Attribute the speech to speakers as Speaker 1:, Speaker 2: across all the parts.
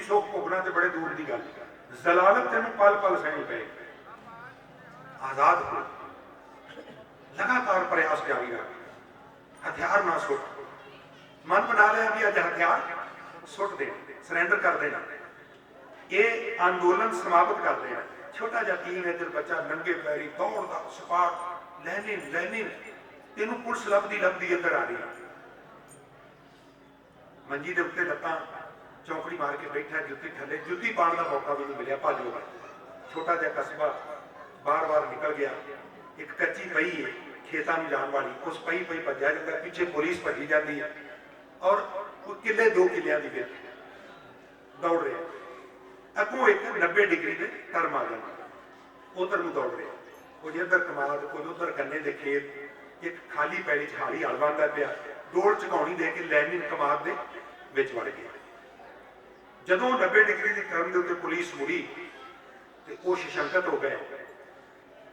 Speaker 1: ਦੁੱਖੀ ਸੁੱਖ ਭੋਗਣਾ ਤੇ ਬੜੇ ਦੂਰ ਦੀ ਗੱਲ ਜ਼ਲਾਲਤ ਤੈਨੂੰ ਪਲ ਪਲ ਸਹਿਣੀ ਪਏਗੀ। ਆਜ਼ਾਦ ਹੋ। ਲਗਾਤਾਰ ਪ੍ਰਯਾਸ ਜਾਰੀ ਰੱਖ। ਹਥਿਆਰ ਨਾ ਸੁੱਟ। ਮਨ ਬਣਾ ਲਿਆ ਵੀ ਅੱਜ ਹਥਿਆਰ ਸੁੱਟ ਦੇ ਸਰੈਂਡਰ ਕਰ ਦੇਣਾ। ਇਹ ਅੰਦੋਲਨ ਸਮਾਪਤ ਕਰ ਦੇਣਾ। ਛੋਟਾ ਜਿਹਾ ਟੀਨੇਜਰ ਬੱਚਾ ਨੰਗੇ ਪੈਰੀ ਦੌੜਦਾ, ਸਪਾਟ ਲੈਨਿਨ ਲੈਨਿਨ ਤੈਨੂੰ ਪੁਲਿਸ ਲੱਭਦੀ ਲੱਭਦੀ ਅੰਦਰ ਆ ਰਹੀ ਮੰਜੀ ਦੇ ਉੱਤੇ ਲੱਤਾਂ ਚੌਂਕੜੀ ਮਾਰ ਕੇ ਬੈਠਾ ਜੁੱਤੀ ਥੱਲੇ, ਜੁੱਤੀ ਪਾਉਣ ਦਾ ਮੌਕਾ ਵੀ ਨਹੀਂ ਮਿਲਿਆ ਭਾਜੋ ਲੋ ਛੋਟਾ ਜਿਹਾ ਕਸਬਾ ਬਾਰ-ਬਾਰ ਨਿਕਲ ਗਿਆ। ਇੱਕ ਕੱਚੀ ਪਈ ਹੈ, ਖੇਤਾਂ ਨੂੰ ਜਾਣ ਵਾਲੀ। ਉਸ ਪਈ ਪਈ ਭੱਜਿਆ ਜਾਂਦਾ, ਪਿੱਛੇ ਪੁਲਿਸ ਭੱਜੀ ਜਾਂਦੀ ਹੈ। ਔਰ ਕਿੱਲੇ ਦੋ ਕਿੱਲਿਆਂ ਦੀ ਫਿਰ ਦੌੜ ਰਿਹਾ। ਅੱਗੋਂ ਇੱਕ 90 ਡਿਗਰੀ ਦੇ ਟਰਮ ਆ ਜਾਂਦਾ। ਉਧਰ ਨੂੰ ਦੌੜ ਰਿਹਾ। ਉਹ ਜਿੱਧਰ ਕਮਾਦ ਕੋਈ ਉਧਰ ਗੰਨੇ ਦੇ ਖੇਤ। ਇੱਕ ਖਾਲੀ ਪੈਲੀ 'ਚ ਹਾਲੀ ਹਲ ਬੰਦਾ ਪਿਆ। ਡੋਲ ਚਕਾਉਣੀ ਦੇ ਕੇ ਲੈਨਿਨ ਕਮਾਦ ਦੇ ਵਿੱਚ ਵੜ ਗਿਆ। ਜਦੋਂ 90 ਡਿਗਰੀ ਦੀ ਟਰਮ ਦੇ ਉੱਤੇ ਪੁਲਿਸ ਮੁੜੀ ਤੇ ਉਹ ਸ਼ਸ਼ੰਕਤ ਹੋ ਗਏ।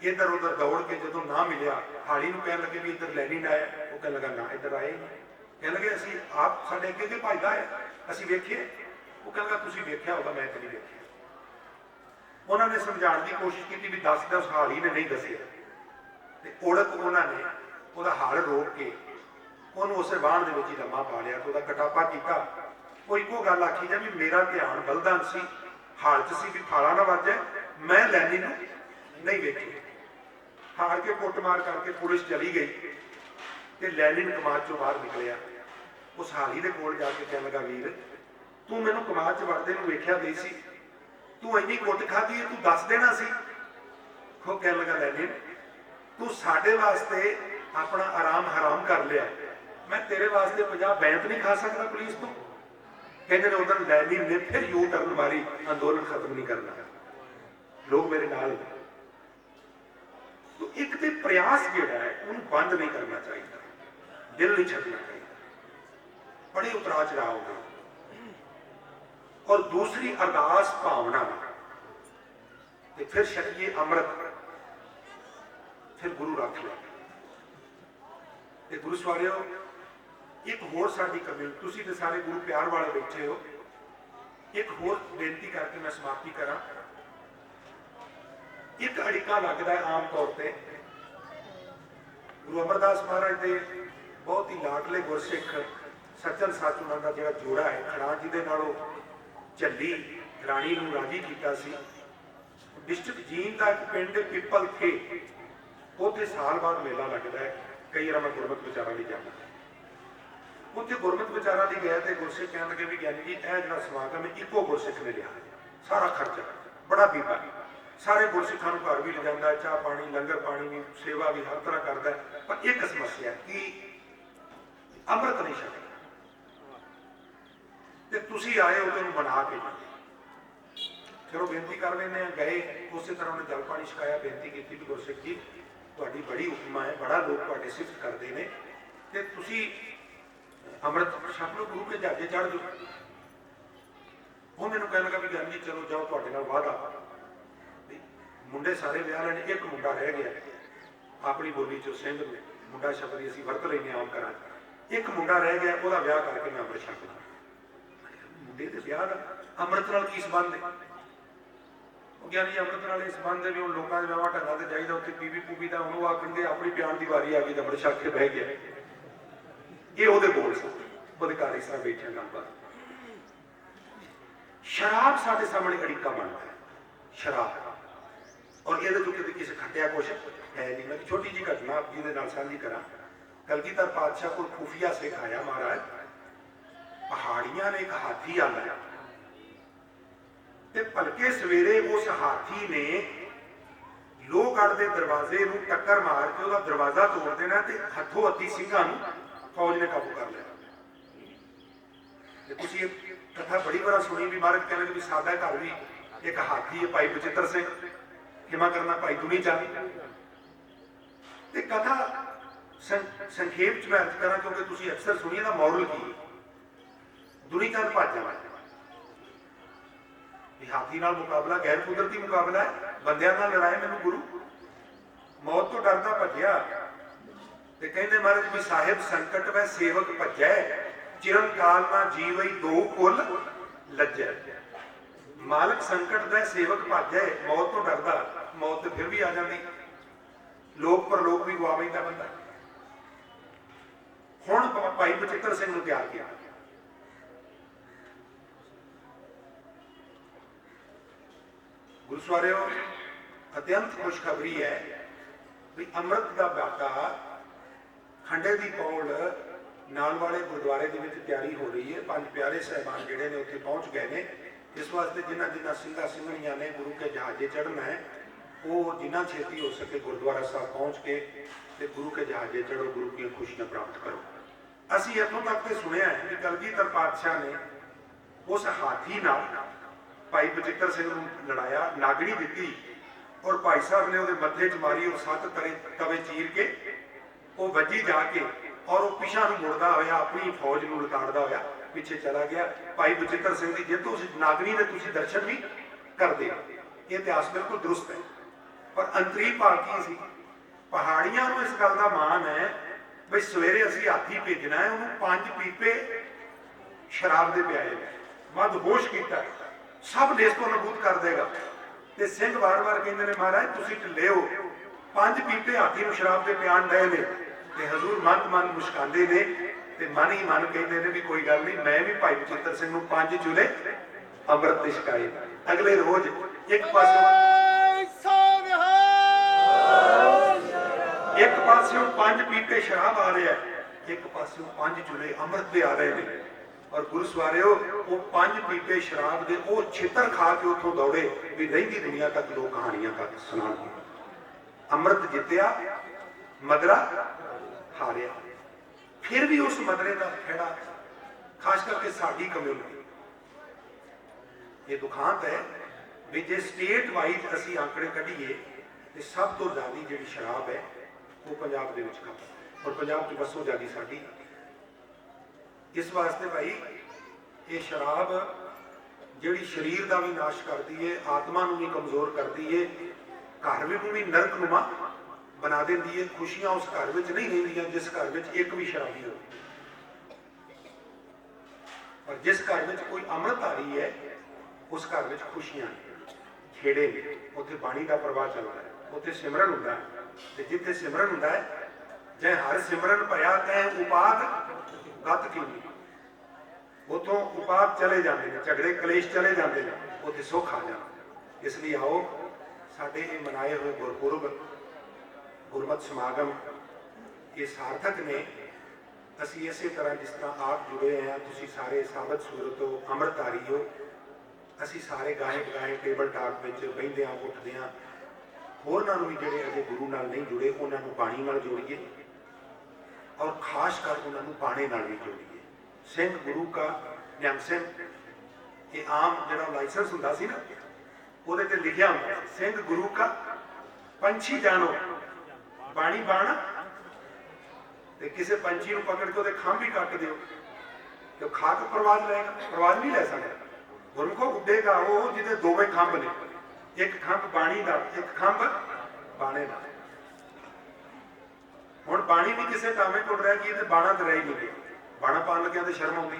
Speaker 1: ਇੱਧਰ ਉੱਧਰ ਦੌੜ ਕੇ ਜਦੋਂ ਨਾ ਮਿਲਿਆ ਹਾਲੀ ਨੂੰ ਕਹਿਣ ਲੱਗੇ ਵੀ ਇੱਧਰ ਲੈਨਿਨ ਆਇਆ। ਉਹ ਕਹਿਣ ਲੱਗਾ, ਨਾ, ਇੱਧਰ ਆਏ ਕਹਿਣ ਲੱਗੇ, ਅਸੀਂ ਆਪ ਸਾਡੇ ਅੱਗੇ ਅੱਗੇ ਭਜਦਾ ਹੈ। ਅਸੀਂ ਵੇਖੀਏ। ਉਹ ਕਹਿੰਦਾ ਤੁਸੀਂ ਵੇਖਿਆ ਹੋਗਾ ਮੈਂ ਤੇ ਨਹੀਂ ਵੇਖਿਆ। ਉਹਨਾਂ ਨੇ ਸਮਝਾਉਣ ਦੀ ਕੋਸ਼ਿਸ਼ ਕੀਤੀ ਵੀ ਦੱਸ ਹਾਲ ਹੀ ਨੇ, ਨਹੀਂ ਦੱਸਿਆ। ਤੇ ਔੜਕ ਉਹਨਾਂ ਨੇ ਉਹਦਾ ਹਾਲ ਰੋਕ ਕੇ ਉਹਨੂੰ ਉਸੇ ਬਾਣ ਦੇ ਵਿੱਚ ਹੀ ਲੰਮਾ ਪਾ ਲਿਆ ਤੇ ਉਹਦਾ ਕਟਾਪਾ ਕੀਤਾ। ਉਹ ਇੱਕੋ ਗੱਲ ਆਖੀ ਜਾਂ ਵੀ ਮੇਰਾ ਧਿਆਨ ਬਲਦਾਨ ਸੀ, ਹਾਲ ਚ ਸੀ ਵੀ ਫਾਲਾ ਨਾ ਵੱਜੇ ਮੈਂ ਲੈਣੀ ਨੂੰ ਨਹੀਂ ਵੇਖੀ ਹਾਰ ਕੇ ਕੁੱਟਮਾਰ ਕਰਕੇ ਪੁਲਿਸ ਚਲੀ ਗਈ ਤੇ ਲੈਨਿਨ ਕਮਾਦ ਚੋਂ ਬਾਹਰ ਨਿਕਲਿਆ। ਉਸ ਹਾਲੀ ਦੇ ਕੋਲ ਜਾ ਕੇ ਕਹਿਣ ਲੱਗਾ, ਵੀਰ, ਤੂੰ ਮੈਨੂੰ ਕਮਾਦ ਚ ਵੜਦੇ ਨੂੰ ਵੇਖਿਆ ਗਈ ਸੀ। ਤੂੰ ਇੰਨੀ ਕੁੱਟ ਖਾਧੀ ਤੂੰ ਦੱਸ ਦੇਣਾ ਸੀ? ਉਹ ਕਹਿਣ ਲੱਗਾ, ਲੈਨਿਨ, ਤੂੰ ਸਾਡੇ ਵਾਸਤੇ ਆਪਣਾ ਆਰਾਮ ਹਰਾਮ ਕਰ ਲਿਆ। ਮੈਂ ਤੇਰੇ ਵਾਸਤੇ 50 ਬੈਂਤ ਨਹੀਂ ਖਾ ਸਕਦਾ ਪੁਲਿਸ ਤੋਂ। ਕਹਿੰਦੇ ਨੇ ਉਦੋਂ ਲੈਨਿਨ ਨੇ ਫਿਰ ਯੂ ਟਰਨ ਮਾਰੀ, ਅੰਦੋਲਨ ਖਤਮ ਨਹੀਂ ਕਰਨਾ। ਲੋਕ ਮੇਰੇ ਨਾਲ ਨੇ। ਤੋ ਇੱਕ ਤੇ ਪ੍ਰਯਾਸ ਜਿਹੜਾ ਹੈ, ਉਹਨੂੰ ਬੰਦ ਨਹੀਂ ਕਰਨਾ ਚਾਹੀਦਾ। ਦਿਲ ਨਹੀਂ ਛੱਡਣਾ ਚਾਹੀਦਾ। ਬੜੇ ਉਤਰਾਅ ਚੜਾਅ ਹੋਗੇ ਔਰ ਦੂਸਰੀ ਅਰਦਾਸ ਭਾਵਨਾ। ਤੇ ਫਿਰ ਛਕੀਏ ਅੰਮ੍ਰਿਤ। ਫਿਰ ਗੁਰੂ ਰੱਖ ਲਿਆ। ਤੇ ਗੁਰੂ ਸਵਾਰਿਓ ਇੱਕ ਹੋਰ ਸਾਡੀ ਕਮਿਊਨਿਟੀ ਤੁਸੀਂ ਤੇ ਸਾਰੇ ਗੁਰੂ ਪਿਆਰ ਵਾਲੇ ਬੈਠੇ ਹੋ। ਇੱਕ ਹੋਰ ਬੇਨਤੀ ਕਰਕੇ ਮੈਂ ਸਮਾਪਤੀ ਕਰਾਂ। ਇੱਕ ਅੜਿੱਕਾ ਲੱਗਦਾ ਹੈ ਆਮ ਤੌਰ ਤੇ। ਗੁਰੂ ਅਮਰਦਾਸ ਮਹਾਰਾਜ ਦੇ ਬਹੁਤ ਹੀ ਲਾਡਲੇ ਗੁਰਸਿੱਖ ਸੱਚਨ ਸਾਚੂ ਉਹਨਾਂ ਦਾ ਜਿਹੜਾ ਜੋੜਾ ਹੈ, ਖੜਾ ਜੀ ਦੇ ਨਾਲੋਂ ਝੱਲੀ ਰਾਣੀ ਨੂੰ ਰਾਜੀ ਕੀਤਾ ਸੀ। ਡਿਸਟ੍ਰਿਕਟ ਜੀਨ ਦਾ ਇੱਕ ਪਿੰਡ ਪਿੱਪਲ ਥੇ ਉੱਥੇ ਸਾਲ ਬਾਅਦ ਮੇਲਾ ਲੱਗਦਾ ਹੈ। ਕਈ ਵਾਰ ਮੈਂ ਗੁਰਮਤ ਵਿਚਾਰਾਂ ਲਈ ਜਾਂਦਾ। ਉੱਥੇ ਗੁਰਮਤ ਵਿਚਾਰਾਂ ਲਈ ਗਿਆ ਤੇ ਗੁਰਸਿੱਖ ਕਹਿਣ ਲੱਗੇ ਵੀ ਗਿਆਨੀ ਜੀ, ਇਹ ਜਿਹੜਾ ਸਮਾਗਮ ਹੈ ਇੱਕੋ ਗੁਰਸਿੱਖ ਨੇ ਲਿਆ। ਸਾਰਾ ਖਰਚਾ, ਬੜਾ ਬੀਬਾ। ਸਾਰੇ ਗੁਰਸਿੱਖਾਂ ਨੂੰ ਘਰ ਵੀ ਲਿਜਾਂਦਾ ਚਾਹ ਪਾਣੀ, ਲੰਗਰ ਪਾਣੀ ਵੀ, ਸੇਵਾ ਵੀ ਹਰ ਤਰ੍ਹਾਂ ਕਰਦਾ ਪਰ ਇੱਕ ਸਮੱਸਿਆ ਕਿ ਅੰਮ੍ਰਿਤ ਨਹੀਂ ਛਕਦਾ। ਤੇ ਤੁਸੀਂ ਆਏ ਹੋ ਤੈਨੂੰ ਬਣਾ ਕੇ ਫਿਰ ਉਹ ਬੇਨਤੀ ਕਰ ਲੈਂਦੇ ਆ ਗਏ, ਉਸੇ ਤਰ੍ਹਾਂ ਉਹਨੇ ਜਲ ਪਾਣੀ ਛਕਾਇਆ, ਬੇਨਤੀ ਕੀਤੀ ਵੀ ਗੁਰਸਿੱਖ ਜੀ, ਤੁਹਾਡੀ ਬੜੀ ਉਪਮਾ ਹੈ, ਬੜਾ ਲੋਕ ਤੁਹਾਡੇ ਸਿਫਤ ਕਰਦੇ ਨੇ। ਤੇ ਤੁਸੀਂ ਅੰਮ੍ਰਿਤ ਛਕ ਲਓ, ਗੁਰੂ ਕੇ ਜਾਗੇ ਚੜ ਜੋ ਉਹ ਮੈਨੂੰ ਕਹਿਣ ਲੱਗਾ ਵੀ ਗੱਲ ਚਲੋ ਜਾਓ, ਤੁਹਾਡੇ ਨਾਲ ਵਾਦਾ ਮੁੰਡੇ ਸਾਰੇ ਵਿਆਹ ਲੈਣੇ, ਇੱਕ ਮੁੰਡਾ ਰਹਿ ਗਿਆ। ਆਪਣੀ ਬੋਲੀ ਚੋਂ ਸਿੰਘ ਨੂੰ, ਮੁੰਡਾ ਸ਼ਬਦ ਅਸੀਂ ਵਰਤ ਲੈਨੇ ਆਮ ਕਰਾਂ ਇੱਕ ਮੁੰਡਾ ਰਹਿ ਗਿਆ, ਉਹਦਾ ਵਿਆਹ ਕਰਕੇ ਮੈਂ ਅੰਮ੍ਰਿਤ ਛਕ ਮੁੰਡੇ ਦੇ ਵਿਆਹ ਦਾ ਅੰਮ੍ਰਿਤ ਨਾਲ ਕੀ ਸੰਬੰਧ ਹੈ? ਉਹ ਗਿਆਨੀ ਅੰਮ੍ਰਿਤ ਨਾਲ ਇਹ ਸੰਬੰਧ ਹੈ ਵੀ ਉਹ ਲੋਕਾਂ ਦੇ ਵਿਆਹਾਂ ਢੰਗਾਂ ਤੇ ਜਾਈਦਾ, ਉੱਥੇ ਪੀਵੀ ਪੂਵੀ ਦਾ ਉਹਨੂੰ ਆਖਣਗੇ, ਆਪਣੀ ਪਿਆਣ ਦੀ ਵਾਰੀ ਆ ਗਈ ਅੰਮ੍ਰਿਤ ਛਕ ਕੇ ਬਹਿ ਗਿਆ। ਇਹ ਉਹਦੇ ਬੋਲ ਸਨ ਬਦਕਾਰੀ ਸਾਹਿਬ ਬੈਠੇ ਨੰਬਰ ਸ਼ਰਾਬ ਸਾਡੇ ਸਾਹਮਣੇ ਅੜਿੱਕਾ ਬਣਦਾ ਹੈ। ਸ਼ਰਾਬ। ਔਰ ਇਹਦੇ ਤੋਂ ਕਿਤੇ ਕਿਸੇ ਖੱਟਿਆ ਕੁਛ ਹੈ ਨਹੀਂ। ਮੈਂ ਛੋਟੀ ਜੀ ਘਟਨਾ ਜਿਹਦੇ ਨਾਲ ਸਾਂਝੀ ਕਰਾਂ। ਕਲਗੀਧਰ ਪਾਤਸ਼ਾਹ ਕੋਲ ਖੂਫੀਆ ਸਿੱਖ ਮਹਾਰਾਜ। ਪਹਾੜੀਆਂ ਨੇ ਇੱਕ ਹਾਥੀ ਆਂਦਾ ਤੇ ਭਲਕੇ ਸਵੇਰੇ ਉਸ ਹਾਥੀ ਨੇ ਲੋਹਗੜ੍ਹ ਦੇ ਦਰਵਾਜ਼ੇ ਨੂੰ ਟੱਕਰ ਮਾਰ ਕੇ ਉਹਦਾ ਦਰਵਾਜ਼ਾ ਤੋੜ ਦੇਣਾ ਤੇ ਹੱਥੋਂ ਹੱਥੀ ਸਿੰਘਾਂ ਨੂੰ ਫੌਜ ਨੇ ਕਾਬੂ ਕਰ ਲਿਆ। ਤੇ ਤੁਸੀਂ ਇਹ ਕਥਾ ਬੜੀ ਵਾਰ ਸੁਣੀ ਵੀ ਮਹਾਰਾਜ ਕਹਿੰਦੇ ਵੀ ਸਾਡਾ ਘਰ ਵੀ ਇੱਕ ਹਾਥੀ ਹੈ, ਭਾਈ ਬਚਿੱਤਰ ਸਿੰਘ। ਕਿਮਾ ਕਰਨਾ ਭਾਈ ਦੁਨੀ ਚਾਹੀ ਤੇ ਕਥਾ ਸੰਖੇਪ ਚ ਮੈਂ ਅਰਜ਼ ਕਰਾਂ ਕਿਉਂਕਿ ਤੁਸੀਂ ਅਕਸਰ ਸੁਣੀ ਦਾ ਮੋਰਲ ਕੀ ਦੁਨੀ ਚੰਦ ਭੱਜ ਜਾਣਾ। ਵੀ ਹਾਥੀ ਨਾਲ ਮੁਕਾਬਲਾ, ਗੈਰ ਕੁਦਰਤੀ ਮੁਕਾਬਲਾ ਹੈ। ਬੰਦਿਆਂ ਨਾਲ ਲੜਾਈ ਮੈਨੂੰ ਗੁਰੂ। ਮੌਤ ਤੋਂ ਡਰਦਾ ਭੱਜਿਆ। ਤੇ ਕਹਿੰਦੇ ਮਹਾਰਾਜ ਵੀ ਸਾਹਿਬ ਸੰਕਟ ਵੈ ਸੇਵਕ ਭੱਜੈ ਚਿਰਨ ਕਾਲ ਨਾ ਜੀਵਈ ਦੋ ਕੁਲ ਲੱਜੈ ਮਾਲਕ ਸੰਕਟ ਦਾ ਸੇਵਕ ਭਾਜੇ ਮੌਤ ਤੋਂ ਡਰਦਾ, ਮੌਤ ਤੇ ਫਿਰ ਵੀ ਆ ਜਾਂਦੀ। ਲੋਕ ਪਰਲੋਕ ਵੀ ਗਵਾ ਬੈਂਦਾ ਬੰਦਾ ਹੁਣ ਭਾਈ ਬਚਿੱਤਰ ਸਿੰਘ ਨੂੰ ਤਿਆਰ ਕੀਤਾ। ਗੁਰੂ ਸਵਾਰਿਓ ਅਤਿਅੰਤ ਖੁਸ਼ਖਬਰੀ ਹੈ ਵੀ ਅੰਮ੍ਰਿਤ ਦਾ ਬਾਟਾ ਖੰਡੇ ਦੀ ਪੌਲ ਨਾਲ ਵਾਲੇ ਗੁਰਦੁਆਰੇ ਦੇ ਵਿੱਚ ਤਿਆਰੀ ਹੋ ਰਹੀ ਹੈ। ਪੰਜ ਪਿਆਰੇ ਸਹਿਬਾਨ ਜਿਹੜੇ ਨੇ ਉੱਥੇ ਪਹੁੰਚ ਗਏ ਨੇ। ਇਸ ਵਾਸਤੇ ਜਿਨ੍ਹਾਂ ਜਿਨ੍ਹਾਂ ਸਿੰਘਾਂ ਸਿੰਘਣੀਆਂ ਨੇ ਗੁਰੂ ਕੇ ਜਹਾਜ਼ੇ ਚੜ੍ਹਨਾ ਹੈ, ਉਹ ਜਿੰਨਾ ਛੇਤੀ ਹੋ ਸਕੇ ਗੁਰਦੁਆਰਾ ਸਾਹਿਬ ਪਹੁੰਚ ਕੇ ਤੇ ਗੁਰੂ ਕੇ ਜਹਾਜ਼ੇ ਚੜ੍ਹੋ, ਗੁਰੂ ਕੀ ਖੁਸ਼ੀਆਂ ਪ੍ਰਾਪਤ ਕਰੋ। ਅਸੀਂ ਇੱਥੋਂ ਤੱਕ ਤੇ ਸੁਣਿਆ ਹੈ ਕਿ ਕਲਗੀਧਰ ਪਾਤਸ਼ਾਹ ਨੇ ਉਸ ਹਾਥੀ ਨਾਲ ਭਾਈ ਬਚਿੱਤਰ ਸਿੰਘ ਨੂੰ ਲੜਾਇਆ ਨਾਗਣੀ ਦਿੱਤੀ ਔਰ ਭਾਈ ਸਾਹਿਬ ਨੇ ਉਹਦੇ ਮੱਥੇ 'ਚ ਮਾਰੀ ਔਰ ਸੱਤ ਤਰੇ ਤਵੇ ਚੀਰ ਕੇ ਉਹ ਵੱਜੀ ਜਾ ਕੇ ਔਰ ਉਹ ਪਿਛਾ ਨੂੰ ਮੁੜਦਾ ਹੋਇਆ, ਆਪਣੀ ਫੌਜ ਨੂੰ ਲਤਾੜਦਾ ਹੋਇਆ, ਪਿੱਛੇ ਚਲਾ ਗਿਆ। ਭਾਈ ਬਚਿੱਤਰ ਸਿੰਘ ਦੀ ਜਿੱਤ ਉਸ ਨਾਗਣੀ ਦੇ ਤੁਸੀਂ ਦਰਸ਼ਨ ਵੀ ਕਰਦੇ ਇਹ ਇਤਿਹਾਸ ਬਿਲਕੁਲ ਦਰੁਸਤ ਹੈ। ਪਰ ਅੰਤਰੀ ਭਾਗ ਸੀ? ਪਹਾੜੀਆਂ ਨੂੰ ਇਸ ਗੱਲ ਦਾ ਮਾਣ ਹੈ ਵੀ ਸਵੇਰੇ ਅਸੀਂ ਹਾਥੀ ਭੇਜਣਾ ਹੈ, ਉਹਨੂੰ ਪੰਜ ਪੀਪੇ ਸ਼ਰਾਬ ਦੇ ਪਿਆਏ ਨੇ। ਮਦ ਹੋਸ਼ ਕੀਤਾ। ਸਭ ਦੇਸ਼ ਤੋਂ ਨਬੂਦ ਕਰ ਦੇਗਾ। ਤੇ ਸਿੰਘ ਵਾਰ-ਵਾਰ ਕਹਿੰਦੇ ਨੇ, ਮਹਾਰਾਜ, ਤੁਸੀਂ ਢਿੱਲੇ ਹੋ। ਪੰਜ ਪੀਪੇ ਹਾਥੀ ਨੂੰ ਸ਼ਰਾਬ ਦੇ ਪਿਆਣ ਡਏ ਨੇ। ਤੇ ਹਜ਼ੂਰ ਮਨ ਮਨ ਮੁਸਕਾਉਂਦੇ ਨੇ ਤੇ ਮਨ ਹੀ ਮਨ ਕਹਿੰਦੇ ਨੇ ਵੀ ਕੋਈ ਗੱਲ ਨਹੀਂ, ਮੈਂ ਵੀ ਭਾਈ ਬਚਿੱਤਰ ਸਿੰਘ ਨੂੰ ਪੰਜ ਚੁਲੇ ਅੰਮ੍ਰਿਤ ਤੇ ਛਕਾਏ ਅਗਲੇ ਰੋਜ਼ ਇੱਕ ਪਾਸੇ ਇੱਕ ਪਾਸਿਓਂ ਪੰਜ ਪੀਪੇ ਸ਼ਰਾਬ ਆ ਰਿਹਾ ਇੱਕ ਪਾਸਿਓਂ ਪੰਜ ਚੁਲੇ ਅੰਮ੍ਰਿਤ ਦੇ ਆ ਰਹੇ ਨੇ। ਔਰ ਗੁਰੂ ਉਹ ਪੰਜ ਪੀਪੇ ਸ਼ਰਾਬ ਦੇ ਉਹ ਛਿੱਤਰ ਖਾ ਕੇ ਉੱਥੋਂ ਦੌੜੇ ਵੀ ਰਹਿੰਦੀ ਦੁਨੀਆ ਤੱਕ ਲੋਕ ਕਹਾਣੀਆਂ ਤੱਕ ਸੁਣਾਉਣਗੇ। ਅੰਮ੍ਰਿਤ ਜਿੱਤਿਆ, ਮਗਰਾ ਹਾਰਿਆ ਫਿਰ ਵੀ ਉਸ ਮਦਰੇ ਦਾ ਖੇੜਾ, ਖਾਸ ਕਰਕੇ ਸਾਡੀ ਕਮਿਊਨਿਟੀ ਇਹ ਦੁਖਾਂਤ ਹੈ ਵੀ ਜੇ ਸਟੇਟ ਵਾਈਜ਼ ਅਸੀਂ ਆંકੜੇ ਕੱਢੀਏ, ਤੇ ਸਭ ਤੋਂ ਜ਼ਿਆਦਾ ਜਿਹੜੀ ਸ਼ਰਾਬ ਹੈ, ਉਹ ਪੰਜਾਬ ਦੇ ਵਿੱਚ ਖਪਤ ਔਰ ਪੰਜਾਬ 'ਚ ਵਸੋਂ ਜ਼ਿਆਦੀ ਸਾਡੀ। ਇਸ ਵਾਸਤੇ ਭਾਈ, ਇਹ ਸ਼ਰਾਬ ਜਿਹੜੀ ਸਰੀਰ ਦਾ ਵੀ ਨਾਸ਼ ਕਰਦੀ ਏ, ਆਤਮਾ ਨੂੰ ਵੀ ਕਮਜ਼ੋਰ ਕਰਦੀ ਏ, ਘਰ ਵੀ ਨੂੰ ਵੀ ਨਰਕ ਨੂਮਾ ਬਣਾ ਦਿੰਦੀ ਹੈ ਖੁਸ਼ੀਆਂ ਉਸ ਘਰ ਵਿੱਚ ਨਹੀਂ ਰਹਿੰਦੀਆਂ, ਜਿਸ ਘਰ ਵਿੱਚ ਇੱਕ ਵੀ ਸ਼ਰਾਬੀ ਹੋਵੇ ਪਰ ਜਿਸ ਘਰ ਵਿੱਚ ਕੋਈ ਅੰਮ੍ਰਿਤਧਾਰੀ ਹੈ, ਉਸ ਘਰ ਵਿੱਚ ਖੁਸ਼ੀਆਂ ਨੇ ਖੇੜੇ ਨੇ, ਉੱਥੇ ਬਾਣੀ ਦਾ ਪ੍ਰਵਾਹ ਚੱਲਦਾ ਹੈ, ਉੱਥੇ ਸਿਮਰਨ ਹੁੰਦਾ ਹੈ। ਤੇ ਜਿੱਥੇ ਸਿਮਰਨ ਹੁੰਦਾ ਹੈ, ਜੈ ਹਰ ਸਿਮਰਨ ਭਇਆ, ਤੈ ਉਪਾਦ ਗਤ ਕੀ ਉਥੋਂ ਉਪਾਦ ਚਲੇ ਜਾਂਦੇ ਨੇ, ਝਗੜੇ, ਕਲੇਸ਼ ਚਲੇ ਜਾਂਦੇ ਨੇ, ਉੱਥੇ ਸੁੱਖ ਆ ਜਾਂਦਾ ਇਸ ਲਈ ਆਓ, ਸਾਡੇ ਇਹ ਮਨਾਏ ਹੋਏ ਗੁਰਪੁਰਬ ਗੁਰਮਤ ਸਮਾਗਮ ਇਹ ਸਾਰਥਕ ਨੇ। ਅਸੀਂ ਇਸੇ ਤਰ੍ਹਾਂ ਜਿਸ ਤਰ੍ਹਾਂ ਆਪ ਜੁੜੇ ਹੋਏ ਆ ਤੁਸੀਂ ਸਾਰੇ ਸਾਬਤ ਸੂਰਤ ਹੋ ਅੰਮ੍ਰਿਤਧਾਰੀ ਹੋ। ਅਸੀਂ ਸਾਰੇ ਗਾਏ ਬਗਾਏ ਟੇਬਲ ਟਾਕ ਵਿੱਚ ਬਹਿੰਦੇ ਆ ਉੱਠਦੇ ਆ ਹੋਰਨਾਂ ਨੂੰ ਵੀ ਜਿਹੜੇ ਅਜੇ ਗੁਰੂ ਨਾਲ ਨਹੀਂ ਜੁੜੇ, ਉਹਨਾਂ ਨੂੰ ਬਾਣੀ ਨਾਲ ਜੋੜੀਏ ਔਰ ਖਾਸ ਕਰ ਉਹਨਾਂ ਨੂੰ ਬਾਣੇ ਨਾਲ ਵੀ ਜੋੜੀਏ। ਸਿੰਘ, ਗੁਰੂ ਕਾ ਨਿਯਮ ਸਿੰਘ, ਇਹ ਆਮ ਜਿਹੜਾ ਲਾਇਸੈਂਸ ਹੁੰਦਾ ਸੀ ਨਾ, ਉਹਦੇ ਤੇ ਲਿਖਿਆ ਹੁੰਦਾ ਸਿੰਘ, ਗੁਰੂ ਕਾ ਪੰਛੀ ਜਾਣੋ। ਬਾਣੀ ਬਾਣਾ ਤੇ ਕਿਸੇ ਪੰਛੀ ਨੂੰ ਪਕੜ ਕੇ ਉਹਦੇ ਖੰਭ ਹੀ ਕੱਟ ਦਿਓ। ਤੇ ਉਹ ਪ੍ਰਵਾਦ ਲਏਗਾ ਪ੍ਰਵਾਦ ਨਹੀਂ ਲੈ ਸਕਦਾ। ਗੁਰਮੁਖੋ ਉੱਡੇਗਾ ਉਹ ਜਿਹਦੇ ਦੋਵੇਂ ਖੰਭ ਨੇ। ਇੱਕ ਖੰਭ ਬਾਣੀ ਦਾ, ਇੱਕ ਖੰਭ ਬਾਣੇ ਦਾ। ਹੁਣ ਬਾਣੀ ਵੀ ਕਿਸੇ ਟਾਵੇਂ ਟੁੱਟ ਰਿਹਾ ਕਿ ਇਹ ਬਾਣਾ ਤੇ ਨਹੀਂ ਗਿਆ ਬਾਣਾ ਪਾਣ ਲੱਗਿਆ ਤੇ ਸ਼ਰਮ ਆਉਂਦੀ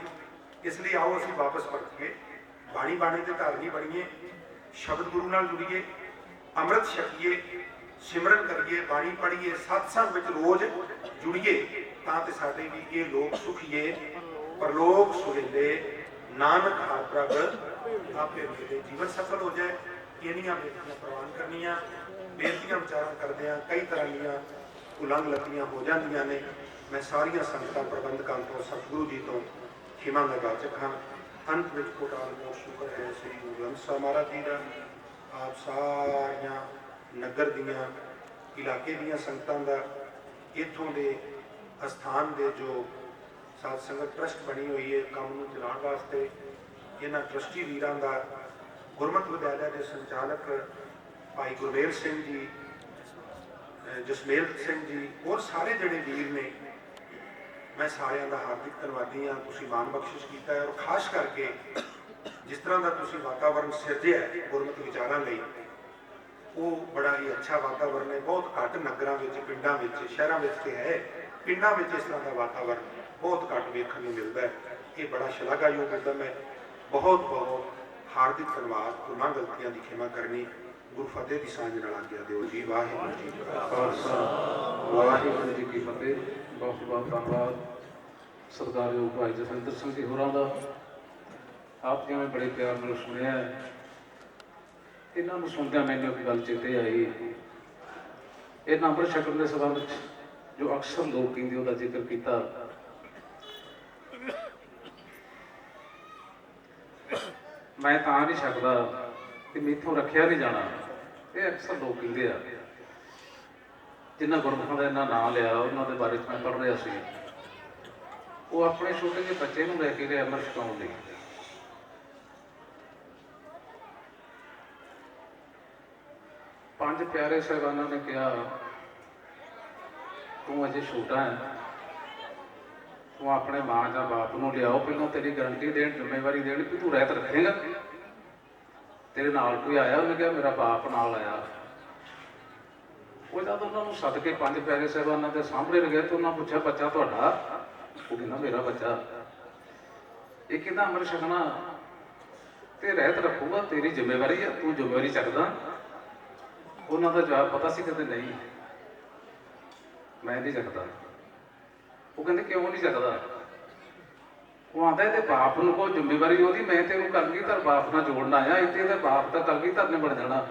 Speaker 1: ਇਸ ਲਈ ਆਓ ਅਸੀਂ ਵਾਪਸ ਪਰਤੀਏ ਬਾਣੀ ਬਾਣੀ ਤੇ ਧਾਰਨੀ ਬਣੀਏ। ਸ਼ਬਦ ਗੁਰੂ ਨਾਲ ਜੁੜੀਏ। ਅੰਮ੍ਰਿਤ ਛਕੀਏ। ਸਿਮਰਨ ਕਰੀਏ, ਬਾਣੀ ਪੜ੍ਹੀਏ, ਸਤਸੰਗ ਵਿੱਚ ਰੋਜ਼ ਜੁੜੀਏ, ਤਾਂ ਤੇ ਸਾਡੇ ਵੀ ਇਹ ਲੋਕ ਸੁਖੀਏ। ਪਰਲੋਕ ਸੁਹਿੰਦੇ ਨਾਨਕ ਹਰ ਪ੍ਰਭ, ਆਪੇ ਮੇਰੇ ਜੀਵਨ ਸਫਲ ਹੋ ਜਾਏ। ਇਹਨੀਆਂ ਬੇਨਤੀਆਂ ਪ੍ਰਵਾਨ ਕਰਨੀਆਂ, ਬੇਨਤੀਆਂ ਵਿਚਾਰਾਂ ਕਰਦੇ ਆ ਕਈ ਤਰ੍ਹਾਂ ਦੀਆਂ ਉਲੰਘ ਲੱਤੀਆਂ ਹੋ ਜਾਂਦੀਆਂ ਨੇ। ਮੈਂ ਸਾਰੀਆਂ ਸੰਗਤਾਂ ਪ੍ਰਬੰਧਕਾਂ ਤੋਂ, ਸਤਿਗੁਰੂ ਜੀ ਤੋਂ ਖਿਮਾ ਦਾ ਵਾਚਕ ਹਾਂ। ਅੰਤ ਵਿੱਚ ਕੋਟਾਲ ਬਹੁਤ ਸ਼ੁਕਰ ਹੈ ਸ੍ਰੀ ਗੁਰੂ ਗ੍ਰੰਥ ਸਾਹਿਬ ਮਹਾਰਾਜ ਜੀ ਦਾ। ਆਪ ਸਾਰੀਆਂ ਨਗਰ ਦੀਆਂ, ਇਲਾਕੇ ਦੀਆਂ ਸੰਗਤਾਂ ਦਾ, ਇੱਥੋਂ ਦੇ ਅਸਥਾਨ ਦੇ ਜੋ ਸਾਧ ਸੰਗਤ ਟਰਸਟ ਬਣੀ ਹੋਈ ਹੈ, ਕੰਮ ਨੂੰ ਚਲਾਉਣ ਵਾਸਤੇ, ਇਹਨਾਂ ਟਰਸਟੀ ਵੀਰਾਂ ਦਾ ਗੁਰਮਤਿ ਵਿਦਿਆਲਿਆ ਦੇ ਸੰਚਾਲਕ ਭਾਈ ਗੁਰਵੇਲ ਸਿੰਘ ਜੀ ਜਸਮੇਲ ਸਿੰਘ ਜੀ, ਹੋਰ ਸਾਰੇ ਜਿਹੜੇ ਵੀਰ ਨੇ, ਮੈਂ ਸਾਰਿਆਂ ਦਾ ਹਾਰਦਿਕ ਧੰਨਵਾਦੀ ਹਾਂ, ਤੁਸੀਂ ਮਾਨ ਬਖਸ਼ਿਸ਼ ਕੀਤਾ ਹੈ ਔਰ ਖਾਸ ਕਰਕੇ ਜਿਸ ਤਰ੍ਹਾਂ ਦਾ ਤੁਸੀਂ ਵਾਤਾਵਰਣ ਸਿਰਜਿਆ ਗੁਰਮਤਿ ਵਿਚਾਰਾਂ ਲਈ ਉਹ ਬੜਾ ਹੀ ਅੱਛਾ ਵਾਤਾਵਰਨ ਹੈ, ਬਹੁਤ ਘੱਟ ਨਗਰਾਂ ਵਿੱਚ, ਪਿੰਡਾਂ ਵਿੱਚ, ਸ਼ਹਿਰਾਂ ਵਿੱਚ ਤੇ ਹੈ। ਪਿੰਡਾਂ ਵਿੱਚ ਇਸ ਤਰ੍ਹਾਂ ਦਾ ਵਾਤਾਵਰਨ ਬਹੁਤ ਘੱਟ ਵੇਖਣ ਨੂੰ ਮਿਲਦਾ ਹੈ। ਇਹ ਬੜਾ ਸ਼ਲਾਘਾਯੋਗ ਕਦਮ ਹੈ। ਬਹੁਤ ਬਹੁਤ ਹਾਰਦਿਕ ਧੰਨਵਾਦ। ਗੁਨਾਹ ਗਲਤੀਆਂ ਦੀ ਖਿਮਾ ਕਰਨੀ। ਗੁਰੂ ਫਤਿਹ ਦੀ ਸਾਂਝ ਨਾਲ ਆਗਿਆ ਦਿਓ ਜੀ। ਵਾਹਿਗੁਰੂ ਜੀ ਕਾ
Speaker 2: ਖਾਲਸਾ। ਵਾਹਿਗੁਰੂ ਜੀ ਕੀ ਫਤਿਹ। ਬਹੁਤ ਬਹੁਤ ਧੰਨਵਾਦ ਸਰਦਾਰਯੋਗ ਭਾਈ ਜਸਵਿੰਦਰ ਸਿੰਘ ਜੀ ਹੋਰਾਂ ਦਾ। ਆਪ ਜੀ ਨੇ ਬੜੇ ਪਿਆਰ ਨਾਲ ਸੁਣਿਆ ਹੈ। ਇਹਨਾਂ ਨੂੰ ਸੁਣਦਿਆਂ ਮੈਨੂੰ ਇੱਕ ਗੱਲ ਚੇਤੇ ਆਈ। ਇਹ ਨੰਬਰ ਛਕਣ ਦੇ ਸੰਬੰਧ ਵਿੱਚ ਜੋ ਅਕਸਰ ਲੋਕ ਕਹਿੰਦੇ ਉਹਦਾ ਜ਼ਿਕਰ ਕੀਤਾ। ਮੈਂ ਤਾਂ ਨਹੀਂ ਸਕਦਾ ਕਿ ਮੈਥੋਂ ਰੱਖਿਆ ਨਹੀਂ ਜਾਣਾ। ਇਹ ਅਕਸਰ ਲੋਕ ਕਹਿੰਦੇ ਆ। ਜਿਨ੍ਹਾਂ ਗੁਰਮੁਖਾਂ ਦਾ ਇਹਨਾਂ ਨਾਂ ਲਿਆ, ਉਹਨਾਂ ਦੇ ਬਾਰੇ ਮੈਂ ਪੜ੍ਹ ਰਿਹਾ ਸੀ। ਉਹ ਆਪਣੇ ਛੋਟੇ ਜਿਹੇ ਬੱਚੇ ਨੂੰ ਲੈ ਕੇ ਗਏ ਅਮਰ ਛਕਾਉਣ ਲਈ। ਪੰਜ ਪਿਆਰੇ ਸਾਹਿਬਾਨਾਂ ਨੇ ਕਿਹਾ, ਤੂੰ ਅਜੇ ਛੋਟਾ ਹੈ। ਤੂੰ ਆਪਣੇ ਮਾਂ ਜਾਂ ਬਾਪ ਨੂੰ ਲਿਆਓ। ਪਹਿਲਾਂ ਤੇਰੀ ਗਾਰੰਟੀ ਦੇਣ, ਜ਼ਿੰਮੇਵਾਰੀ ਦੇਣ ਕਿ ਤੂੰ ਰਹਿਤ ਰੱਖੇਗਾ। ਤੇਰੇ ਨਾਲ ਕੋਈ ਆਇਆ ਉਹਨੇ ਕਿਹਾ ਮੇਰਾ ਬਾਪ ਨਾਲ ਆਇਆ। ਉਹ ਜਦ ਉਹਨਾਂ ਨੂੰ ਸੱਦ ਕੇ ਪੰਜ ਪਿਆਰੇ ਸਾਹਿਬਾਨਾਂ ਦੇ ਸਾਹਮਣੇ ਲਗੇ ਤੇ ਉਹਨਾਂ ਪੁੱਛਿਆ, ਬੱਚਾ ਤੁਹਾਡਾ? ਉਹ ਕਹਿੰਦਾ, ਮੇਰਾ ਬੱਚਾ। ਇਹ ਕਹਿੰਦਾ, ਅਮਰ ਛਕਣਾ ਤੇ ਰਹਿਤ ਰੱਖੂਗਾ, ਤੇਰੀ ਜ਼ਿੰਮੇਵਾਰੀ ਆ, ਤੂੰ ਜ਼ਿੰਮੇਵਾਰੀ ਚੱਕਦਾ। ਉਹਨਾਂ ਦਾ ਜਵਾਬ ਪਤਾ ਸੀ ਕਹਿੰਦੇ ਨਹੀਂ। ਮੈਂ ਨਹੀਂ ਚੱਕਦਾ ਉਹ ਕਹਿੰਦੇ ਕਿਉਂ ਨਹੀਂ ਚੱਕਦਾ ਉਹ ਆਂਦਾ ਇਹਦੇ ਬਾਪ ਨੂੰ ਕੋਈ ਜ਼ਿੰਮੇਵਾਰੀ ਉਹਦੀ, ਮੈਂ ਤੈਨੂੰ ਕਰਨੀ ਤਾਂ ਬਾਪ ਨਾਲ ਜੋੜਨ ਆਇਆ, ਇੱਥੇ ਇਹਦੇ ਬਾਪ ਤਾਂ ਕਲਗੀ ਧਰਨੇ ਬਣ ਜਾਣਾ।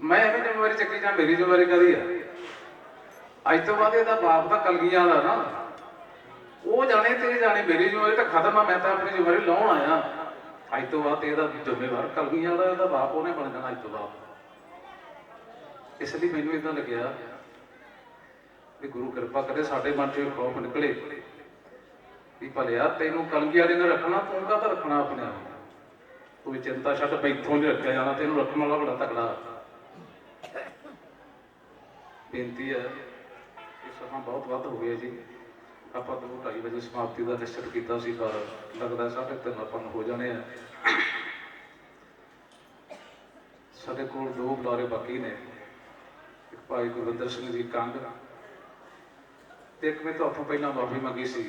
Speaker 2: ਮੈਂ ਐਵੇਂ ਜ਼ਿੰਮੇਵਾਰੀ ਚੱਕੀ ਜਾਂ ਮੇਰੀ ਜ਼ਿੰਮੇਵਾਰੀ ਕਦੀ ਆ? ਅੱਜ ਤੋਂ ਬਾਅਦ ਇਹਦਾ ਬਾਪ ਤਾਂ ਕਲਗੀਆਂ ਦਾ ਨਾ। ਉਹ ਜਾਣੇ ਤੇ ਜਾਣੇ ਮੇਰੀ ਜ਼ਿੰਮੇਵਾਰੀ ਤਾਂ ਖਤਮ ਆ, ਮੈਂ ਤਾਂ ਆਪਣੀ ਜ਼ਿੰਮੇਵਾਰੀ ਲਾਉਣ ਆਇਆ। ਅੱਜ ਤੋਂ ਬਾਅਦ ਇਹਦਾ ਜ਼ਿੰਮੇਵਾਰ ਕਲਗੀਆਂ ਦਾ ਇਹਦਾ ਬਾਪ ਉਹਨੇ ਬਣ ਜਾਣਾ ਅੱਜ ਤੋਂ ਬਾਅਦ। ਇਸ ਲਈ ਮੈਨੂੰ ਇਦਾਂ ਲੱਗਿਆ ਵੀ ਗੁਰੂ ਕਿਰਪਾ ਕਰੇ ਸਾਡੇ ਮਨ ਚੋਂ ਖੌਫ ਨਿਕਲੇ। ਵੀ ਭਲਿਆ ਤੈਨੂੰ ਕਲਗੀ ਵਾਲੇ ਨੇ ਰੱਖਣਾ, ਤੂੰ ਕਾਹਦਾ ਰੱਖਣਾ ਆਪਣੇ ਆਪ ਨੂੰ? ਕੋਈ ਚਿੰਤਾ ਛੱਡ ਬੈਠੋਂ ਨਹੀਂ ਰੱਖਿਆ ਜਾਣਾ, ਤੈਨੂੰ ਰੱਖਣ ਵਾਲਾ ਬੜਾ ਤਕੜਾ। ਬੇਨਤੀ ਹੈ ਕਿ ਸਮਾਂ ਬਹੁਤ ਵੱਧ ਹੋ ਗਿਆ ਜੀ। ਆਪਾਂ ਦੋ ਢਾਈ ਵਜੇ ਸਮਾਪਤੀ ਦਾ ਨਿਸ਼ਚਿਤ ਕੀਤਾ ਸੀ, ਪਰ ਲੱਗਦਾ ਸਾਢੇ ਤਿੰਨ ਆਪਾਂ ਨੂੰ ਹੋ ਜਾਣੇ ਆ। ਸਾਡੇ ਕੋਲ ਦੋ ਬੁਲਾਰੇ ਬਾਕੀ ਨੇ। ਭਾਈ ਗੁਰਵਿੰਦਰ ਸਿੰਘ ਜੀ ਕੰਗ। ਤੇ ਇੱਕ ਮੈਂ ਤੁਹਾਡੇ ਪਹਿਲਾਂ ਮਾਫੀ ਮੰਗੀ ਸੀ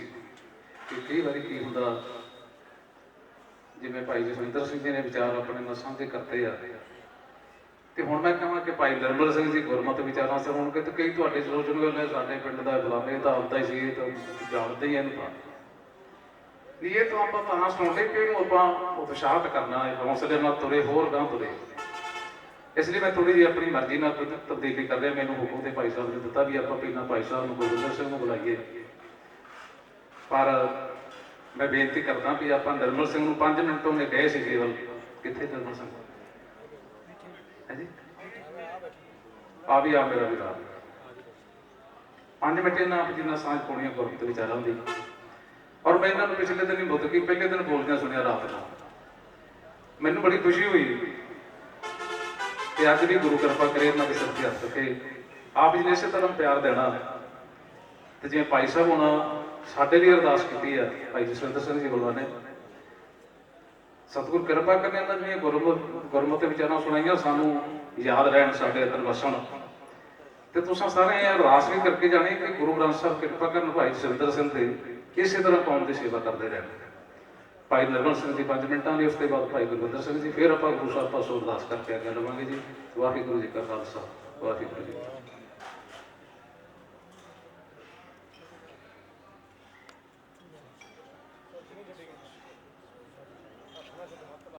Speaker 2: ਕਿ ਕਈ ਵਾਰੀ ਕੀ ਹੁੰਦਾ, ਜਿਵੇਂ ਭਾਈ ਜਸਵਿੰਦਰ ਸਿੰਘ ਜੀ ਨੇ ਵਿਚਾਰ ਆਪਣੇ ਨਾਲ ਸਾਂਝੇ ਕਰਤੇ ਆ। ਤੇ ਹੁਣ ਮੈਂ ਕਹਾਂ ਕਿ ਭਾਈ ਨਰਮਲ ਸਿੰਘ ਜੀ ਗੁਰਮਤ ਵਿਚਾਰਾਂ ਸੇ ਹੁਣ ਕਿ ਕਈ ਤੁਹਾਡੇ ਸੋਚਣਗੇ ਨੇ ਸਾਡੇ ਪਿੰਡ ਦਾ ਬੁਲਾਵੇ ਤਾਂ ਆਉਂਦਾ ਹੀ ਸੀ, ਇਹ ਤਾਂ ਜਾਣਦੇ ਹੀ ਇਹਨੂੰ ਤਾਂ। ਇਹ ਤਾਂ ਆਪਾਂ ਤਾਂ ਸੁਣਦੇ ਕਿ ਆਪਾਂ ਉਤਸ਼ਾਹਤ ਕਰਨਾ ਹੈ ਹੌਸਲੇ ਨਾਲ ਤੁਰੇ, ਹੋਰ ਗਾਂ ਤੁਰੇ। ਇਸ ਲਈ ਮੈਂ ਥੋੜੀ ਜਿਹੀ ਆਪਣੀ ਮਰਜ਼ੀ ਨਾਲ ਕੁਝ ਤਬਦੀਲੀ ਕਰ ਰਿਹਾ। ਮੈਨੂੰ ਹੁਕਮ ਤੇ ਭਾਈ ਸਾਹਿਬ ਨੇ ਦਿੱਤਾ ਵੀ ਆਪਾਂ ਪਹਿਲਾਂ ਭਾਈ ਸਾਹਿਬ ਨੂੰ ਗੁਰਵਿੰਦਰ ਸਿੰਘ ਨੂੰ ਬੁਲਾਈਏ। ਪਰ ਮੈਂ ਬੇਨਤੀ ਕਰਦਾ ਵੀ ਆਪਾਂ ਨਰਮਲ ਸਿੰਘ ਨੂੰ 5 ਮਿੰਟ ਉਹਨੇ ਕਹੇ ਸੀ ਕੇਵਲ। ਕਿੱਥੇ ਨਰਮਲ ਸਿੰਘ? ਹੈ ਆ ਵੀ ਆ ਮੇਰਾ ਵੀਰਾ ਪੰਜ ਮਿੰਟ ਇਹਨਾਂ ਆਪ ਜਿੰਨਾ ਸਾਂਝ ਪਾਉਣੀਆਂ ਗੁਰਮਤਿ ਵਿਚਾਰਾਂ ਦੀ। ਔਰ ਮੈਂ ਇਹਨਾਂ ਨੂੰ ਪਿਛਲੇ ਦਿਨ ਹੀ ਬੁੱਧ ਕੀ, ਪਹਿਲੇ ਦਿਨ ਬੋਲਦਿਆਂ ਸੁਣਿਆ ਰਾਤ ਨੂੰ। ਮੈਨੂੰ ਬੜੀ ਖੁਸ਼ੀ ਹੋਈ ਕਿ ਅੱਜ ਵੀ ਗੁਰੂ ਕਿਰਪਾ ਕਰੇ ਇਹਨਾਂ ਦੇ ਸਿਰ ਹੱਥ ਕੇ ਆਪ ਜੀ ਨੇ ਇਸੇ ਤਰ੍ਹਾਂ ਪਿਆਰ ਦੇਣਾ। ਤੇ ਜਿਵੇਂ ਭਾਈ ਸਾਹਿਬ ਹੁਣ ਸਾਡੇ ਲਈ ਅਰਦਾਸ ਕੀਤੀ ਆ, ਭਾਈ ਜਸਵਿੰਦਰ ਸਿੰਘ ਜੀ ਬੁਲਵਾ ਨੇ। ਸਤਿਗੁਰ ਕਿਰਪਾ ਕਰਨ ਇਹਨਾਂ ਦੀਆਂ ਗੁਰਮੁਖ ਗੁਰਮਤਿ ਵਿਚਾਰਾਂ ਸੁਣਾਈਆਂ, ਸਾਨੂੰ ਯਾਦ ਰਹਿਣ ਸਾਡੇ ਅੰਦਰ ਵਸਣ। ਤੇ ਤੁਸੀਂ ਸਾਰੇ ਇਹ ਅਰਦਾਸ ਵੀ ਕਰਕੇ ਜਾਣੇ ਕਿ ਗੁਰੂ ਗ੍ਰੰਥ ਸਾਹਿਬ ਕਿਰਪਾ ਕਰਨ ਭਾਈ ਜਸਵਿੰਦਰ ਸਿੰਘ ਤੇ ਇਸੇ ਤਰ੍ਹਾਂ ਕੌਮ ਦੀ ਸੇਵਾ ਕਰਦੇ ਰਹਿਣ। ਭਾਈ ਨਰਮਲ ਸਿੰਘ ਜੀ 5 ਮਿੰਟਾਂ ਲਈ, ਉਸ ਤੋਂ ਬਾਅਦ ਭਾਈ ਗੁਰਵਿੰਦਰ ਸਿੰਘ ਜੀ, ਫਿਰ ਆਪਾਂ ਗੁਰੂ ਸਾਹਿਬ ਪਾਸੋਂ ਅਰਦਾਸ ਕਰਕੇ ਅੱਗੇ ਲਵਾਂਗੇ ਜੀ। ਵਾਹਿਗੁਰੂ ਜੀ ਕਾ ਖਾਲਸਾ, ਵਾਹਿਗੁਰੂ ਜੀ